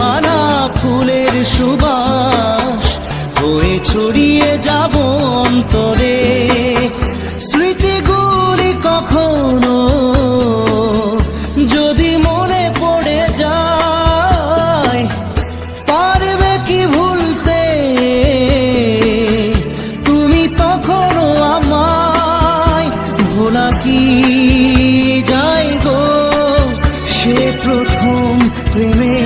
হানা ফুলের সুবাস। হয়ে ছড়িয়ে যাব অন্তরে। স্মৃতিগুলি কখনো যদি মনে পড়ে যায়, পারবে কি ভুলতে? তুমি তখনও আমায় ভোলা কি যাই গো? সে প্রথম প্রেমের